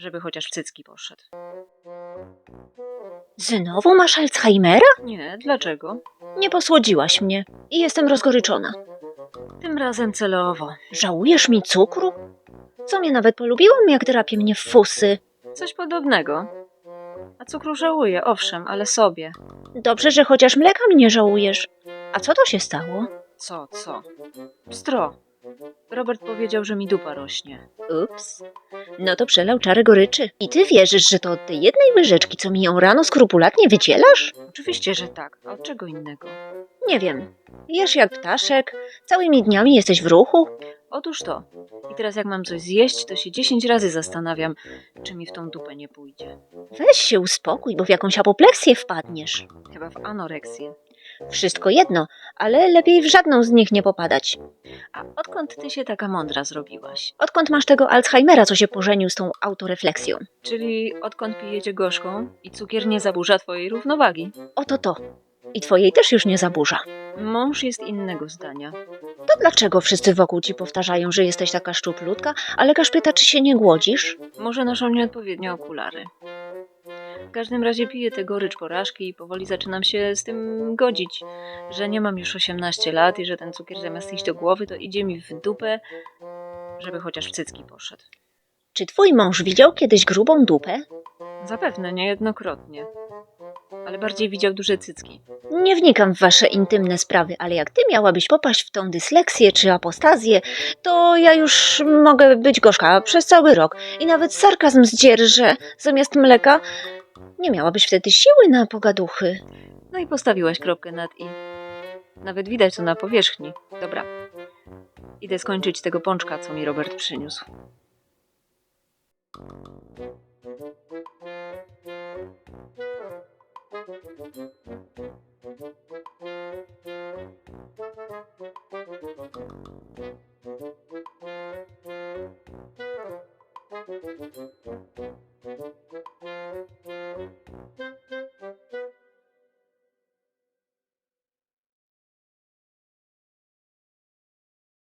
żeby chociaż w cycki poszedł. Znowu masz Alzheimera? Nie, dlaczego? Nie posłodziłaś mnie i jestem rozgoryczona. Tym razem celowo. Żałujesz mi cukru? Co mnie nawet polubiłam, jak drapie mnie w fusy. Coś podobnego. A cukru żałuję, owszem, ale sobie. Dobrze, że chociaż mleka mi nie żałujesz. A co to się stało? Co, co? Stro. Robert powiedział, że mi dupa rośnie. Ups. No to przelał czarę goryczy. I ty wierzysz, że to od tej jednej łyżeczki, co mi ją rano skrupulatnie wycielasz? Oczywiście, że tak. A od czego innego? Nie wiem. Jesz jak ptaszek, całymi dniami jesteś w ruchu. Otóż to. I teraz jak mam coś zjeść, to się dziesięć razy zastanawiam, czy mi w tą dupę nie pójdzie. Weź się uspokój, bo w jakąś apopleksję wpadniesz. Chyba w anoreksję. Wszystko jedno, ale lepiej w żadną z nich nie popadać. A odkąd ty się taka mądra zrobiłaś? Odkąd masz tego Alzheimera, co się pożenił z tą autorefleksją? Czyli odkąd pijecie gorzką i cukier nie zaburza twojej równowagi? Oto to. I twojej też już nie zaburza. Mąż jest innego zdania. To dlaczego wszyscy wokół ci powtarzają, że jesteś taka szczuplutka, a lekarz pyta, czy się nie głodzisz? Może noszą nieodpowiednio okulary. W każdym razie piję te gorycz porażki i powoli zaczynam się z tym godzić, że nie mam już 18 lat i że ten cukier zamiast iść do głowy, to idzie mi w dupę, żeby chociaż w cycki poszedł. Czy twój mąż widział kiedyś grubą dupę? Zapewne niejednokrotnie, ale bardziej widział duże cycki. Nie wnikam w wasze intymne sprawy, ale jak ty miałabyś popaść w tą dysleksję czy apostazję, to ja już mogę być gorzka przez cały rok i nawet sarkazm zdzierżę zamiast mleka. Nie miałabyś wtedy siły na pogaduchy. No i postawiłaś kropkę nad i. Nawet widać to na powierzchni. Dobra. Idę skończyć tego pączka, co mi Robert przyniósł.